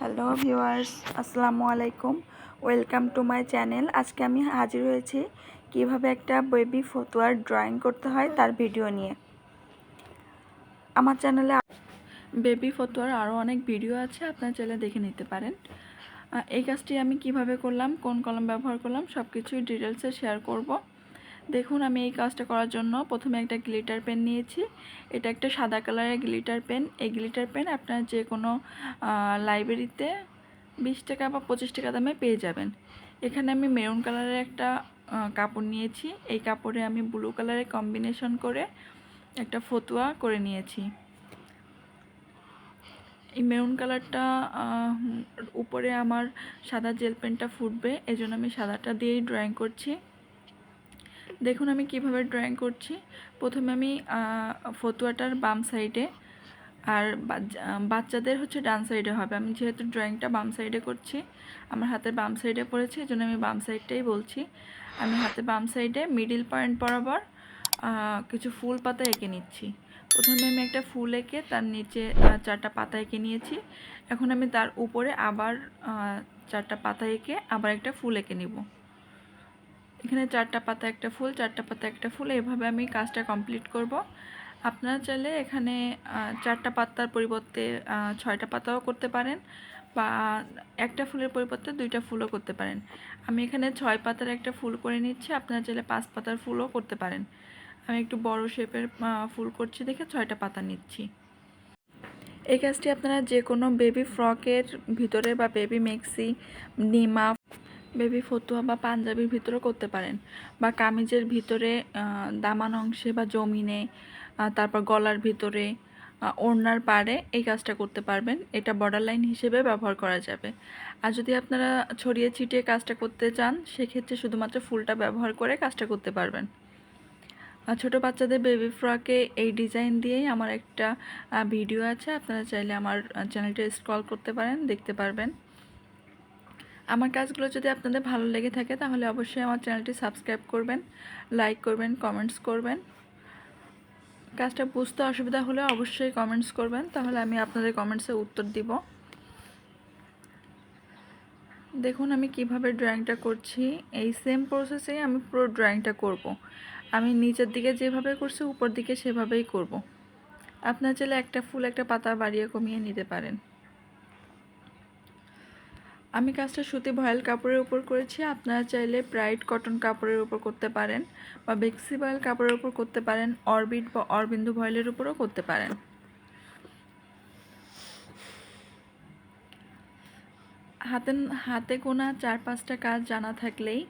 Hello viewers, আসসালামু আলাইকুম। Welcome to my channel. আজকে আমি হাজির হয়েছি কীভাবে একটা বেবি ফতুয়ার ড্রয়িং করতে হয় তার ভিডিও নিয়ে। আমার চ্যানেলে বেবি ফতুয়ার আরও অনেক ভিডিও আছে, আপনার চ্যানেলে দেখে নিতে পারেন। এই কাজটি আমি কীভাবে করলাম, কোন কলম ব্যবহার করলাম সব কিছুই ডিটেলসে শেয়ার করব। দেখুন, আমি এই কাজটা করার জন্য প্রথমে একটা গ্লিটার পেন নিয়েছি। এটা একটা সাদা কালারের গ্লিটার পেন। এই গ্লিটার পেন আপনার যে কোনো লাইব্রেরিতে বিশ টাকা বা পঁচিশ টাকা দামে পেয়ে যাবেন। এখানে আমি মেরুন কালারের একটা কাপড় নিয়েছি। এই কাপড়ে আমি ব্লু কালারের কম্বিনেশন করে একটা ফতুয়া করে নিয়েছি। এই মেরুন কালারটা উপরে আমার সাদা জেল পেনটা ফুটবে। এজন্য আমি সাদাটা দিয়েই ড্রয়িং করছি। দেখুন আমি কীভাবে ড্রয়িং করছি। প্রথমে আমি ফতুয়াটার বাম সাইডে আর বাচ্চা- বাচ্চাদের হচ্ছে ডান সাইডে হবে। আমি যেহেতু ড্রয়িংটা বাম সাইডে করছি, আমার হাতের বাম সাইডে পড়েছে, এই জন্য আমি বাম সাইডটাই বলছি। আমি হাতে বাম সাইডে মিডিল পয়েন্ট বরাবর কিছু ফুল পাতা এঁকে নিচ্ছি। প্রথমে আমি একটা ফুল এঁকে তার নিচে চারটা পাতা এঁকে নিয়েছি। এখন আমি তার উপরে আবার চারটা পাতা এঁকে আবার একটা ফুল এঁকে নিব। এখানে চারটা পাতা, একটা ফুল, চারটা পাতা, একটা ফুল, এভাবে আমি কাজটা কমপ্লিট করব। আপনারা চাইলে এখানে চারটা পাতার পরিবর্তে ছয়টা পাতাও করতে পারেন বা একটা ফুলের পরিবর্তে দুইটা ফুলও করতে পারেন। আমি এখানে ছয় পাতার একটা ফুল করে নিচ্ছি, আপনারা চাইলে পাঁচ পাতার ফুলও করতে পারেন। আমি একটু বড় শেপের ফুল করছি দেখে ছয়টা পাতা নিচ্ছি। এই কাজটি আপনারা যে কোনো বেবি ফ্রকের ভিতরে বা বেবি মেক্সি নিমা বেবি ফতুয়া বা পাঞ্জাবির ভিতরে করতে পারেন। বা কামিজের ভিতরে দামান অংশে বা জমিনে তারপর গলার ভিতরে ওড়নার পাড়ে এই কাজটা করতে পারবেন। এটা বর্ডার লাইন হিসেবে ব্যবহার করা যাবে। আর যদি আপনারা ছড়িয়ে ছিটিয়ে কাজটা করতে চান, সেক্ষেত্রে শুধুমাত্র ফুলটা ব্যবহার করে কাজটা করতে পারবেন। আর ছোটো বাচ্চাদের বেবি ফ্রকে এই ডিজাইন দিয়েই আমার একটা ভিডিও আছে। আপনারা চাইলে আমার চ্যানেলটা স্ক্রল করতে পারেন, দেখতে পারবেন। আমার কাজগুলো যদি আপনাদের ভালো লেগে থাকে, তাহলে অবশ্যই আমার চ্যানেলটি সাবস্ক্রাইব করবেন, লাইক করবেন, কমেন্টস করবেন কাজটা বুঝতে অসুবিধা হলে অবশ্যই কমেন্টস করবেন, তাহলে আমি আপনাদের কমেন্টসে উত্তর দিব দেখুন আমি কীভাবে ড্রয়িংটা করছি এই সেম প্রসেসেই আমি পুরো ড্রয়িংটা করব। আমি নিচের দিকে যেভাবে করছি, উপর দিকে সেভাবেই করব। আপনার চাইলে একটা ফুল, একটা পাতা বাড়িয়ে কমিয়ে নিতে পারেন আমি কাজটা সুতি ভয়েল কাপড়ের উপর করেছি। আপনারা চাইলে ব্রাইট কটন কাপড়ের উপর করতে পারেন বা বেক্সি ভয়েল কাপড়ের উপর করতে পারেন, অরবিট বা অরবিন্দু ভয়েলের উপরও করতে পারেন। হাতে হাতে গোনা চার পাঁচটা কাজ জানা থাকলেই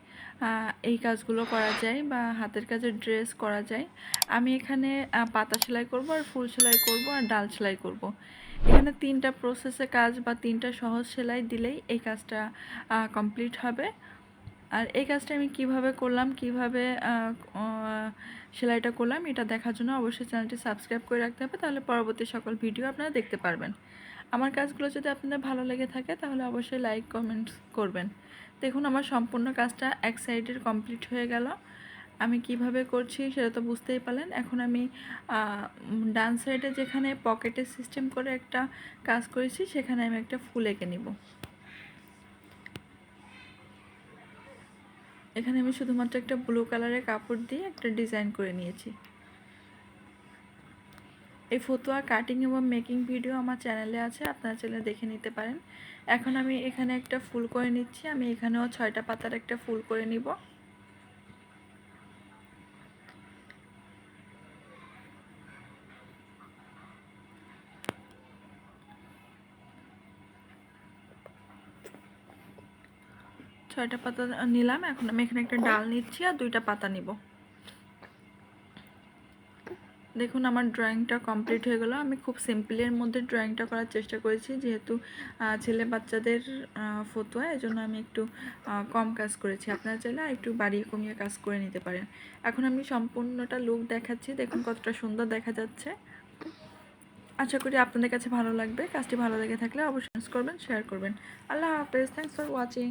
এই কাজগুলো করা যায় বা হাতের কাজের ড্রেস করা যায়। আমি এখানে পাতা সেলাই করব আর ফুল সেলাই করব আর ডাল সেলাই করব। এখানে তিনটা প্রসেসে কাজ বা তিনটা সহজ সেলাই দিলেই এই কাজটা কমপ্লিট হবে। আর এই কাজটা আমি কীভাবে করলাম, কীভাবে সেলাইটা করলাম, এটা দেখার জন্য অবশ্যই চ্যানেলটি সাবস্ক্রাইব করে রাখতে হবে। তাহলে পরবর্তী সকল ভিডিও আপনারা দেখতে পারবেন। আমার কাজগুলো যদি আপনাদের ভালো লেগে থাকে, তাহলে অবশ্যই লাইক কমেন্ট করবেন। দেখুন, আমার সম্পূর্ণ কাজটা এক সাইডের কমপ্লিট হয়ে গেল। আমি কীভাবে করছি সেটা তো বুঝতেই পারলেন। এখন আমি ডান সাইডে যেখানে পকেটের সিস্টেম করে একটা কাজ করেছি, সেখানে আমি একটা ফুল এঁকে নিব। এখানে আমি শুধুমাত্র একটা ব্লু কালারের কাপড় দিয়ে একটা ডিজাইন করে নিয়েছি। এই ফতুয়া কাটিং এবং মেকিং ভিডিও আমার চ্যানেলে আছে, আপনারা চ্যানেলে দেখে নিতে পারেন। এখন আমি এখানে একটা ফুল করে নিচ্ছি, আমি এখানেও ছয়টা পাতার একটা ফুল করে নিব। ছয়টা পাতা নিলাম, এখন আমি এখানে একটা ডাল নিচ্ছি আর দুইটা পাতা নিব। দেখুন, আমার ড্রয়িংটা কমপ্লিট হয়ে গেল। আমি খুব সিম্পলের মধ্যে ড্রয়িংটা করার চেষ্টা করেছি, যেহেতু ছেলে বাচ্চাদের ফতুয়া এই জন্য আমি একটু কম কাজ করেছি। আপনারা চাইলে একটু বাড়িয়ে কমিয়ে কাজ করে নিতে পারেন। এখন আমি সম্পূর্ণটা লুক দেখাচ্ছি। দেখুন কতটা সুন্দর দেখা যাচ্ছে। আশা করি আপনাদের কাছে ভালো লাগবে। কাজটি ভালো লেগে থাকলে অবশ্যই করবেন শেয়ার করবেন। আল্লাহ হাফেজ। Thanks for watching